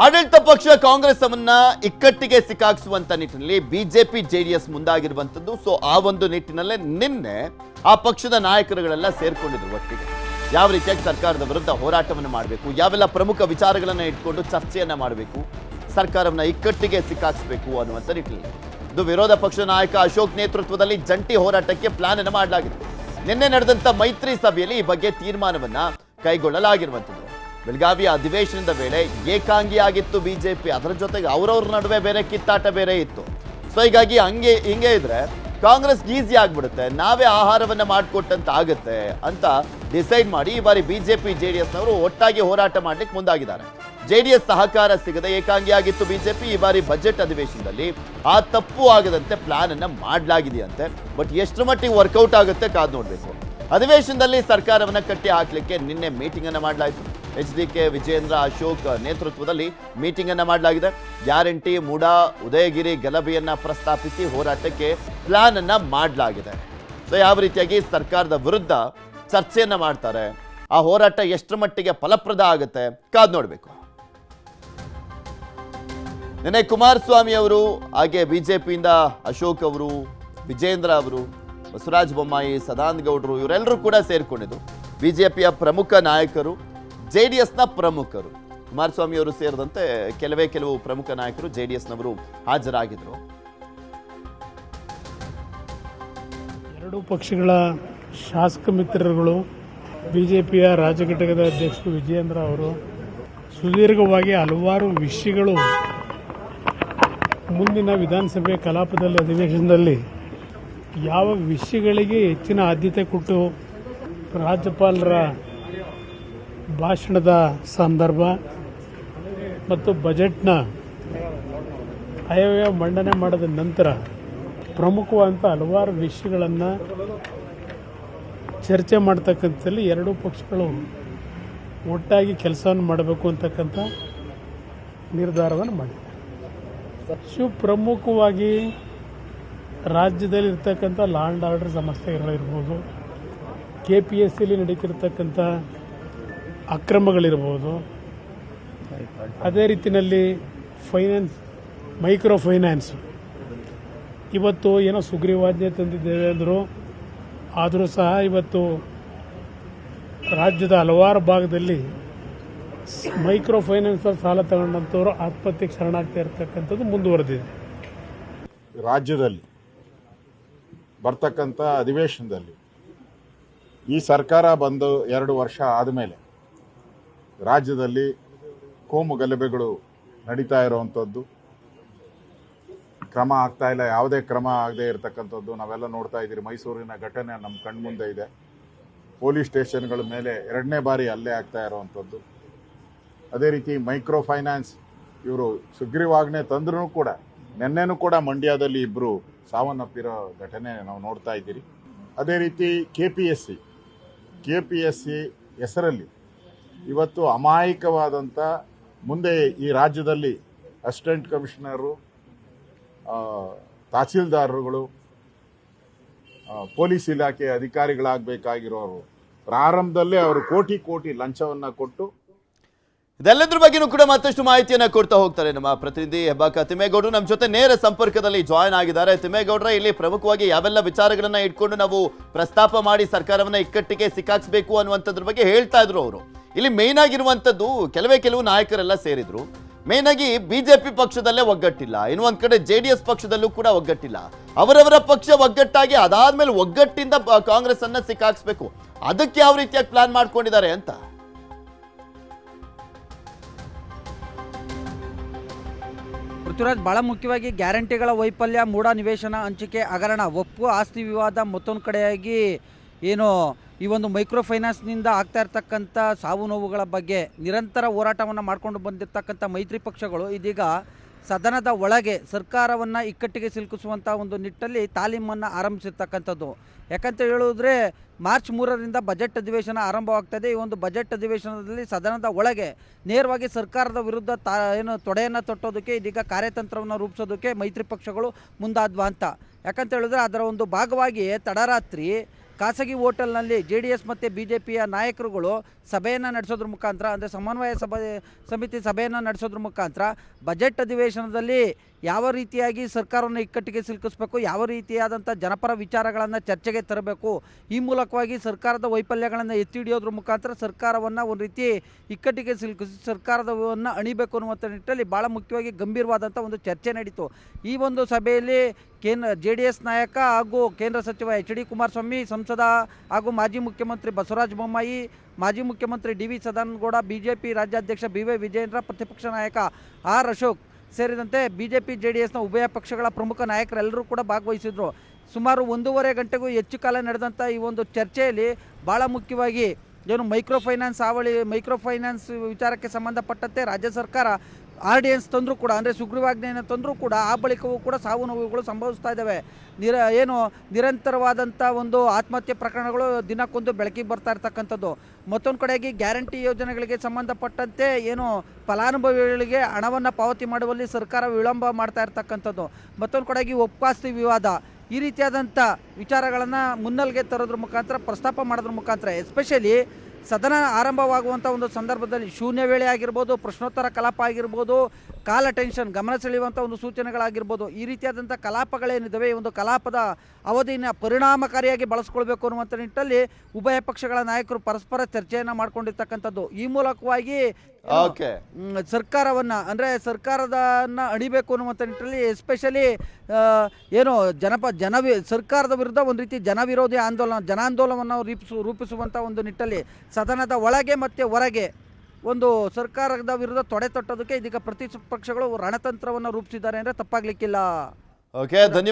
ಆಡಳಿತ ಪಕ್ಷ ಕಾಂಗ್ರೆಸ್ ಅವನ್ನ ಇಕ್ಕಟ್ಟಿಗೆ ಸಿಕ್ಕಾಕ್ಸುವಂತ ನಿಟ್ಟಿನಲ್ಲಿ ಬಿಜೆಪಿ, ಜೆಡಿಎಸ್ ಮುಂದಾಗಿರುವಂತದ್ದು ಸೊ ಆ ಒಂದು ನಿಟ್ಟಿನಲ್ಲೇ ನಿನ್ನೆ ಆ ಪಕ್ಷದ ನಾಯಕರುಗಳೆಲ್ಲ ಸೇರ್ಕೊಂಡಿದ್ರು ಒಟ್ಟಿಗೆ. ಯಾವ ರೀತಿಯಾಗಿ ಸರ್ಕಾರದ ವಿರುದ್ಧ ಹೋರಾಟವನ್ನು ಮಾಡಬೇಕು, ಯಾವೆಲ್ಲ ಪ್ರಮುಖ ವಿಚಾರಗಳನ್ನ ಇಟ್ಕೊಂಡು ಚರ್ಚೆಯನ್ನ ಮಾಡಬೇಕು, ಸರ್ಕಾರವನ್ನ ಇಕ್ಕಟ್ಟಿಗೆ ಸಿಕ್ಕಾಕ್ಸ್ಬೇಕು ಅನ್ನುವಂಥ ನಿಟ್ಟಿನಲ್ಲಿ. ಇದು ವಿರೋಧ ಪಕ್ಷ ನಾಯಕ ಅಶೋಕ್ ನೇತೃತ್ವದಲ್ಲಿ ಜಂಟಿ ಹೋರಾಟಕ್ಕೆ ಪ್ಲಾನ್ ಅನ್ನು ಮಾಡಲಾಗಿದೆ. ನಿನ್ನೆ ನಡೆದಂತ ಮೈತ್ರಿ ಸಭೆಯಲ್ಲಿ ಈ ಬಗ್ಗೆ ತೀರ್ಮಾನವನ್ನ ಕೈಗೊಳ್ಳಲಾಗಿರುವಂಥದ್ದು. ಬೆಳಗಾವಿಯ ಅಧಿವೇಶನದ ವೇಳೆ ಏಕಾಂಗಿಯಾಗಿತ್ತು ಬಿಜೆಪಿ. ಅದರ ಜೊತೆಗೆ ಅವರವ್ರ ನಡುವೆ ಬೇರೆ ಕಿತ್ತಾಟ ಬೇರೆ ಇತ್ತು. ಸೊ ಹೀಗಾಗಿ ಹಂಗೆ, ಹಿಂಗೆ ಇದ್ರೆ ಕಾಂಗ್ರೆಸ್ ಈಸಿ ಆಗ್ಬಿಡುತ್ತೆ. ನಾವೇ ಆಹಾರವನ್ನ ಮಾಡಿಕೊಟ್ಟಂತ ಆಗುತ್ತೆ ಅಂತ ಡಿಸೈಡ್ ಮಾಡಿ ಈ ಬಾರಿ ಬಿಜೆಪಿ ಜೆಡಿಎಸ್ನವರು ಒಟ್ಟಾಗಿ ಹೋರಾಟ ಮಾಡ್ಲಿಕ್ಕೆ ಮುಂದಾಗಿದ್ದಾರೆ. ಜೆಡಿಎಸ್ ಸಹಕಾರ ಸಿಗದೆ ಏಕಾಂಗಿಯಾಗಿತ್ತು ಬಿಜೆಪಿ. ಈ ಬಾರಿ ಬಜೆಟ್ ಅಧಿವೇಶನದಲ್ಲಿ ಆ ತಪ್ಪು ಆಗದಂತೆ ಪ್ಲಾನ್ ಅನ್ನ ಮಾಡಲಾಗಿದೆಯಂತೆ. ಬಟ್ ಎಷ್ಟು ಮಟ್ಟಿಗೆ ವರ್ಕೌಟ್ ಆಗುತ್ತೆ ಕಾದು ನೋಡ್ಬೇಕು. ಅಧಿವೇಶನದಲ್ಲಿ ಸರ್ಕಾರವನ್ನ ಕಟ್ಟಿ ಹಾಕ್ಲಿಕ್ಕೆ ನಿನ್ನೆ ಮೀಟಿಂಗ್ ಅನ್ನ ಮಾಡಲಾಯಿತು. H D K Vijendra Ashok ನೇತೃತ್ವದಲ್ಲಿ ಮೀಟಿಂಗ್ ಅನ್ನು ಮಾಡಲಾಗಿದೆ. ಗ್ಯಾರಂಟಿ ಮೂಡಾ ಉದಯಗಿರಿ ಗಲಭೆಯನ್ನ ಪ್ರಸ್ತಾಪಿಸಿ ಹೋರಾಟಕ್ಕೆ ಪ್ಲಾನ್ ಅನ್ನ ಮಾಡಲಾಗಿದೆ. ಸೊ, ಯಾವ ರೀತಿಯಾಗಿ ಸರ್ಕಾರದ ವಿರುದ್ಧ ಚರ್ಚೆಯನ್ನ ಮಾಡ್ತಾರೆ? ಆ ಹೋರಾಟ ಎಷ್ಟರ ಮಟ್ಟಿಗೆ ಫಲಪ್ರದ ಆಗುತ್ತೆ? ಕಾದ್ ನೋಡಬೇಕು. ನಿನ್ನೆ ಕುಮಾರಸ್ವಾಮಿ ಅವರು, ಹಾಗೆ ಬಿಜೆಪಿಯಿಂದ ಅಶೋಕ್ ಅವರು, ವಿಜೇಂದ್ರ ಅವರು, ಬಸವರಾಜ ಬೊಮ್ಮಾಯಿ ಸದಾನಂದ ಗೌಡರು ಇವರೆಲ್ಲರೂ ಕೂಡ ಸೇರ್ಕೊಂಡಿದ್ರು. ಬಿಜೆಪಿಯ ಪ್ರಮುಖ ನಾಯಕರು ಜೆ ಡಿ ಎಸ್ನ ಪ್ರಮುಖರು. ಕುಮಾರಸ್ವಾಮಿ ಅವರು ಸೇರಿದಂತೆ ಕೆಲವೇ ಕೆಲವು ಪ್ರಮುಖ ನಾಯಕರು ಜೆ ಡಿ ಎಸ್ನವರು ಹಾಜರಾಗಿದ್ದರು ಎರಡೂ ಪಕ್ಷಗಳ ಶಾಸಕ ಮಿತ್ರರುಗಳು ಬಿ ಜೆ ಪಿಯ ರಾಜ್ಯ ಘಟಕದ ಅಧ್ಯಕ್ಷರು ವಿಜಯೇಂದ್ರ ಅವರು, ಸುದೀರ್ಘವಾಗಿ ಹಲವಾರು ವಿಷಯಗಳು ಮುಂದಿನ ವಿಧಾನಸಭೆ ಕಲಾಪದಲ್ಲಿ, ಅಧಿವೇಶನದಲ್ಲಿ ಯಾವ ವಿಷಯಗಳಿಗೆ ಹೆಚ್ಚಿನ ಆದ್ಯತೆ ಕೊಟ್ಟು ರಾಜ್ಯಪಾಲರ ಭಾಷಣದ ಸಂದರ್ಭ ಮತ್ತು ಬಜೆಟ್ನ ಆಯವ್ಯಯ ಮಂಡನೆ ಮಾಡಿದ ನಂತರ ಪ್ರಮುಖವಾದಂಥ ಹಲವಾರು ವಿಷಯಗಳನ್ನು ಚರ್ಚೆ ಮಾಡ್ತಕ್ಕಂಥಲ್ಲಿ ಎರಡೂ ಪಕ್ಷಗಳು ಒಟ್ಟಾಗಿ ಕೆಲಸವನ್ನು ಮಾಡಬೇಕು ಅಂತಕ್ಕಂಥ ನಿರ್ಧಾರವನ್ನು ಮಾಡಿದೆ. ಶಿವ ಪ್ರಮುಖವಾಗಿ ರಾಜ್ಯದಲ್ಲಿ ಇರ್ತಕ್ಕಂಥ ಲಾ ಆ್ಯಂಡ್ ಆರ್ಡರ್ ಸಮಸ್ಯೆಗಳಿರ್ಬೋದು ಕೆ ಪಿ ಎಸ್ ಸಿಲಿ ನಡೀತಿರ್ತಕ್ಕಂಥ ಅಕ್ರಮಗಳಿರ್ಬೋದು ಅದೇ ರೀತಿಯಲ್ಲಿ ಫೈನಾನ್ಸ್ ಮೈಕ್ರೋ ಫೈನಾನ್ಸ್ ಇವತ್ತು ಏನೋ ಸುಗ್ರೀವಾಜ್ಞೆ ತಂದಿದ್ದೇವೆ ಅಂದರು, ಆದರೂ ಸಹ ಇವತ್ತು ರಾಜ್ಯದ ಹಲವಾರು ಭಾಗದಲ್ಲಿ ಮೈಕ್ರೋ ಫೈನಾನ್ಸ್ ಸಾಲ ತಗೊಂಡಂಥವ್ರು ಆತ್ಮಹತ್ಯೆಗೆ ಶರಣಾಗ್ತಾ ಇರ್ತಕ್ಕಂಥದ್ದು ಮುಂದುವರೆದಿದೆ. ರಾಜ್ಯದಲ್ಲಿ ಬರ್ತಕ್ಕಂಥ ಅಧಿವೇಶನದಲ್ಲಿ ಈ ಸರ್ಕಾರ ಬಂದು ಎರಡು ವರ್ಷ ಆದಮೇಲೆ ರಾಜ್ಯದಲ್ಲಿ ಕೋಮು ಗಲಭೆಗಳು ನಡೀತಾ ಇರುವಂಥದ್ದು ಕ್ರಮ ಆಗ್ತಾ ಇಲ್ಲ. ಯಾವುದೇ ಕ್ರಮ ಆಗದೆ ಇರತಕ್ಕಂಥದ್ದು. ನಾವೆಲ್ಲ ನೋಡ್ತಾ ಇದ್ದೀರಿ. ಮೈಸೂರಿನ ಘಟನೆ ನಮ್ಮ ಕಣ್ಮುಂದೆ ಇದೆ. ಪೊಲೀಸ್ ಸ್ಟೇಷನ್ಗಳ ಮೇಲೆ ಎರಡನೇ ಬಾರಿ ಅಲ್ಲೇ ಆಗ್ತಾ ಇರುವಂಥದ್ದು ಅದೇ ರೀತಿ ಮೈಕ್ರೋ ಫೈನಾನ್ಸ್ ಇವರು ಸುಗ್ರೀವಾಜ್ಞೆ ತಂದ್ರೂ ಕೂಡ, ನಿನ್ನೆನೂ ಕೂಡ ಮಂಡ್ಯದಲ್ಲಿ ಇಬ್ಬರು ಸಾವನ್ನಪ್ಪಿರೋ ಘಟನೆ ನಾವು ನೋಡ್ತಾ ಇದ್ದೀರಿ. ಅದೇ ರೀತಿ K P S C K P S C ಹೆಸರಲ್ಲಿ ಇವತ್ತು ಅಮಾಯಕವಾದಂಥ ಮುಂದೆ ಈ ರಾಜ್ಯದಲ್ಲಿ ಅಸಿಸ್ಟೆಂಟ್ ಕಮಿಷನರು ತಹಸೀಲ್ದಾರರುಗಳು ಪೊಲೀಸ್ ಇಲಾಖೆ ಅಧಿಕಾರಿಗಳಾಗಬೇಕಾಗಿರೋರು. ಪ್ರಾರಂಭದಲ್ಲೇ ಅವರು ಕೋಟಿ ಕೋಟಿ ಲಂಚವನ್ನು ಕೊಟ್ಟು ಇದೆಲ್ಲದ್ರ ಬಗ್ಗೆನೂ ಕೂಡ ಮತ್ತಷ್ಟು ಮಾಹಿತಿಯನ್ನ ಕೊಡ್ತಾ ಹೋಗ್ತಾರೆ ನಮ್ಮ ಪ್ರತಿನಿಧಿ ಹೆಬ್ಬಾಕ ತಿಮ್ಮೇಗೌಡರು. ನಮ್ಮ ಜೊತೆ ನೇರ ಸಂಪರ್ಕದಲ್ಲಿ ಜಾಯ್ನ್ ಆಗಿದ್ದಾರೆ. ತಿಮ್ಮೇಗೌಡರ, ಇಲ್ಲಿ ಪ್ರಮುಖವಾಗಿ ಯಾವೆಲ್ಲ ವಿಚಾರಗಳನ್ನ ಇಟ್ಕೊಂಡು ನಾವು ಪ್ರಸ್ತಾಪ ಮಾಡಿ ಸರ್ಕಾರವನ್ನ ಇಕ್ಕಟ್ಟಿಗೆ ಸಿಕ್ಕಾಕ್ಸ್ಬೇಕು ಅನ್ನುವಂಥದ್ರ ಬಗ್ಗೆ ಹೇಳ್ತಾ ಇದ್ರು ಅವರು. ಇಲ್ಲಿ ಮೇನ್ ಆಗಿರುವಂಥದ್ದು ಕೆಲವೇ ಕೆಲವು ನಾಯಕರೆಲ್ಲ ಸೇರಿದ್ರು. ಮೇನ್ ಆಗಿ ಬಿಜೆಪಿ ಪಕ್ಷದಲ್ಲೇ ಒಗ್ಗಟ್ಟಿಲ್ಲ. ಇನ್ನು ಒಂದ್ ಕಡೆ ಜೆ ಡಿ ಎಸ್ ಪಕ್ಷದಲ್ಲೂ ಕೂಡ ಒಗ್ಗಟ್ಟಿಲ್ಲ. ಅವರವರ ಪಕ್ಷ ಒಗ್ಗಟ್ಟಾಗಿ ಅದಾದ್ಮೇಲೆ ಒಗ್ಗಟ್ಟಿಂದ ಕಾಂಗ್ರೆಸ್ ಅನ್ನ ಸಿಕ್ಕಾಕ್ಸ್ಬೇಕು. ಅದಕ್ಕೆ ಯಾವ ರೀತಿಯಾಗಿ ಪ್ಲಾನ್ ಮಾಡ್ಕೊಂಡಿದ್ದಾರೆ ಅಂತ? ಪೃಥ್ವಿರಾಜ್, ಬಹಳ ಮುಖ್ಯವಾಗಿ ಗ್ಯಾರಂಟಿಗಳ ವೈಫಲ್ಯ, ಮೂಢ ನಿವೇಶನ ಹಂಚಿಕೆ ಹಗರಣ, ಒಪ್ಪು, ಆಸ್ತಿ ವಿವಾದ ಮತ್ತೊಂದು ಕಡೆಯಾಗಿ ಏನು ಈ ಒಂದು ಮೈಕ್ರೋ ಫೈನಾನ್ಸ್ನಿಂದ ಆಗ್ತಾ ಇರ್ತಕ್ಕಂಥ ಸಾವು ನೋವುಗಳ ಬಗ್ಗೆ ನಿರಂತರ ಹೋರಾಟವನ್ನು ಮಾಡಿಕೊಂಡು ಬಂದಿರತಕ್ಕಂಥ ಮೈತ್ರಿ ಪಕ್ಷಗಳು ಇದೀಗ ಸದನದ ಒಳಗೆ ಸರ್ಕಾರವನ್ನು ಇಕ್ಕಟ್ಟಿಗೆ ಸಿಲುಕಿಸುವಂಥ ಒಂದು ನಿಟ್ಟಲ್ಲಿ ತಾಲೀಮನ್ನು ಆರಂಭಿಸಿರ್ತಕ್ಕಂಥದ್ದು. ಯಾಕಂತ ಹೇಳಿದ್ರೆ ಮಾರ್ಚ್ ಮೂರರಿಂದ ಬಜೆಟ್ ಅಧಿವೇಶನ ಆರಂಭವಾಗ್ತದೆ. ಈ ಒಂದು ಬಜೆಟ್ ಅಧಿವೇಶನದಲ್ಲಿ ಸದನದ ಒಳಗೆ ನೇರವಾಗಿ ಸರ್ಕಾರದ ವಿರುದ್ಧ ತಾ ಏನು ತೊಡೆಯನ್ನು ತೊಟ್ಟೋದಕ್ಕೆ, ಇದೀಗ ಕಾರ್ಯತಂತ್ರವನ್ನು ರೂಪಿಸೋದಕ್ಕೆ ಮೈತ್ರಿ ಪಕ್ಷಗಳು ಮುಂದಾದ್ವಾ ಅಂತ. ಯಾಕಂತ ಹೇಳಿದ್ರೆ ಅದರ ಒಂದು ಭಾಗವಾಗಿ ತಡರಾತ್ರಿ ಖಾಸಗಿ ಹೋಟೆಲ್ನಲ್ಲಿ ಜೆ ಡಿ ಎಸ್ ಮತ್ತು ಬಿ ಜೆ ಪಿಯ ನಾಯಕರುಗಳು ಸಭೆಯನ್ನು ನಡೆಸೋದ್ರ ಮುಖಾಂತರ, ಅಂದರೆ ಸಮನ್ವಯ ಸಭೆ, ಸಮಿತಿ ಸಭೆಯನ್ನು ನಡೆಸೋದ್ರ ಮುಖಾಂತರ ಬಜೆಟ್ ಅಧಿವೇಶನದಲ್ಲಿ ಯಾವ ರೀತಿಯಾಗಿ ಸರ್ಕಾರವನ್ನು ಇಕ್ಕಟ್ಟಿಗೆ ಸಿಲುಕಿಸಬೇಕು, ಯಾವ ರೀತಿಯಾದಂಥ ಜನಪರ ವಿಚಾರಗಳನ್ನು ಚರ್ಚೆಗೆ ತರಬೇಕು, ಈ ಮೂಲಕವಾಗಿ ಸರ್ಕಾರದ ವೈಫಲ್ಯಗಳನ್ನು ಎತ್ತಿ ಹಿಡಿಯೋದ್ರ ಮುಖಾಂತರ ಸರ್ಕಾರವನ್ನು ಒಂದು ರೀತಿ ಇಕ್ಕಟ್ಟಿಗೆ ಸಿಲುಕಿಸಿ ಸರ್ಕಾರದವನ್ನು ಅಣಿಬೇಕು ಅನ್ನುವಂಥ ನಿಟ್ಟಲ್ಲಿ ಭಾಳ ಮುಖ್ಯವಾಗಿ ಗಂಭೀರವಾದಂಥ ಒಂದು ಚರ್ಚೆ ನಡೀತು. ಈ ಒಂದು ಸಭೆಯಲ್ಲಿ ಕೇಂದ್ರ ಜೆ ಡಿ ಎಸ್ ನಾಯಕ ಹಾಗೂ ಕೇಂದ್ರ ಸಚಿವ ಎಚ್ ಡಿ ಕುಮಾರಸ್ವಾಮಿ, ಸಂಸದ ಹಾಗೂ ಮಾಜಿ ಮುಖ್ಯಮಂತ್ರಿ ಬಸವರಾಜ ಬೊಮ್ಮಾಯಿ, ಮಾಜಿ ಮುಖ್ಯಮಂತ್ರಿ D V Sadananda Gowda, B J P ರಾಜ್ಯಾಧ್ಯಕ್ಷ ಬಿ ವೈ ವಿಜಯೇಂದ್ರ, ಪ್ರತಿಪಕ್ಷ ನಾಯಕ ಆರ್ ಅಶೋಕ್ ಸೇರಿದಂತೆ ಬಿ ಜೆ ಡಿ ಎಸ್ನ ಉಭಯ ಪಕ್ಷಗಳ ಪ್ರಮುಖ ನಾಯಕರೆಲ್ಲರೂ ಕೂಡ ಭಾಗವಹಿಸಿದ್ರು. ಸುಮಾರು ಒಂದೂವರೆ ಗಂಟೆಗೂ ಹೆಚ್ಚು ಕಾಲ ನಡೆದಂಥ ಈ ಒಂದು ಚರ್ಚೆಯಲ್ಲಿ ಭಾಳ ಮುಖ್ಯವಾಗಿ ಏನು ಮೈಕ್ರೋ ಫೈನಾನ್ಸ್ ಹಾವಳಿ, ಮೈಕ್ರೋ ಫೈನಾನ್ಸ್ ವಿಚಾರಕ್ಕೆ ಸಂಬಂಧಪಟ್ಟಂತೆ ರಾಜ್ಯ ಸರ್ಕಾರ ಆರ್ ಡಿ ಎನ್ಸ್ ತಂದರೂ ಕೂಡ, ಅಂದರೆ ಸುಗ್ರೀವಾಜ್ಞೆಯನ್ನು ತಂದರೂ ಕೂಡ, ಆ ಬಳಿಕವೂ ಕೂಡ ಸಾವು ನೋವುಗಳು ಸಂಭವಿಸ್ತಾ ಇದ್ದಾವೆ ನಿರ, ಏನು ನಿರಂತರವಾದಂಥ ಒಂದು ಆತ್ಮಹತ್ಯೆ ಪ್ರಕರಣಗಳು ದಿನಕ್ಕೊಂದು ಬೆಳಕಿಗೆ ಬರ್ತಾ ಇರ್ತಕ್ಕಂಥದ್ದು. ಮತ್ತೊಂದು ಕಡೆಗೆ ಗ್ಯಾರಂಟಿ ಯೋಜನೆಗಳಿಗೆ ಸಂಬಂಧಪಟ್ಟಂತೆ ಏನು ಫಲಾನುಭವಿಗಳಿಗೆ ಹಣವನ್ನು ಪಾವತಿ ಮಾಡುವಲ್ಲಿ ಸರ್ಕಾರ ವಿಳಂಬ ಮಾಡ್ತಾ ಇರ್ತಕ್ಕಂಥದ್ದು. ಮತ್ತೊಂದು ಕಡೆಗೆ ಒಪ್ಪಾಸ್ತಿ ವಿವಾದ. ಈ ರೀತಿಯಾದಂಥ ವಿಚಾರಗಳನ್ನು ಮುನ್ನಲ್ಲಿಗೆ ತರೋದ್ರ ಮುಖಾಂತರ, ಪ್ರಸ್ತಾಪ ಮಾಡೋದ್ರ ಮುಖಾಂತರ ಎಸ್ಪೆಷಲಿ ಸದನ ಆರಂಭವಾಗುವಂಥ ಒಂದು ಸಂದರ್ಭದಲ್ಲಿ ಶೂನ್ಯ ವೇಳೆ ಆಗಿರ್ಬೋದು ಪ್ರಶ್ನೋತ್ತರ ಕಲಾಪ ಆಗಿರ್ಬೋದು ಕಾಲ ಟೆನ್ಷನ್ ಗಮನ ಸೆಳೆಯುವಂಥ ಒಂದು ಸೂಚನೆಗಳಾಗಿರ್ಬೋದು ಈ ರೀತಿಯಾದಂಥ ಕಲಾಪಗಳೇನಿದ್ದಾವೆ ಈ ಒಂದು ಕಲಾಪದ ಅವಧಿನ ಪರಿಣಾಮಕಾರಿಯಾಗಿ ಬಳಸ್ಕೊಳ್ಬೇಕು ಅನ್ನುವಂಥ ನಿಟ್ಟಲ್ಲಿ ಉಭಯ ಪಕ್ಷಗಳ ನಾಯಕರು ಪರಸ್ಪರ ಚರ್ಚೆಯನ್ನು ಮಾಡಿಕೊಂಡಿರ್ತಕ್ಕಂಥದ್ದು. ಈ ಮೂಲಕವಾಗಿ ಸರ್ಕಾರವನ್ನು ಅಂದರೆ ಸರ್ಕಾರದನ್ನ ಅಣಿಬೇಕು ಅನ್ನುವಂಥ ನಿಟ್ಟಲ್ಲಿ ಎಸ್ಪೆಷಲಿ ಏನು ಜನಪ ಜನವಿ ಸರ್ಕಾರದ ವಿರುದ್ಧ ಒಂದು ರೀತಿ ಜನವಿರೋಧಿ ಆಂದೋಲನ ಜನಾಂದೋಲನವನ್ನು ರೂಪಿಸು ರೂಪಿಸುವಂಥ ಒಂದು ನಿಟ್ಟಲ್ಲಿ ಸದನದ ಒಳಗೆ ಮತ್ತು ಹೊರಗೆ ಒಂದು ಸರ್ಕಾರದ ವಿರುದ್ಧ ತೊಡೆ ತೊಟ್ಟೋದಕ್ಕೆ ಇದೀಗ ಪ್ರತಿಪಕ್ಷಗಳು ರಣತಂತ್ರವನ್ನು ರೂಪಿಸಿದ್ದಾರೆ ಅಂದರೆ ತಪ್ಪಾಗ್ಲಿಕ್ಕಿಲ್ಲ. ಓಕೆ ಧನ್ಯವಾದ.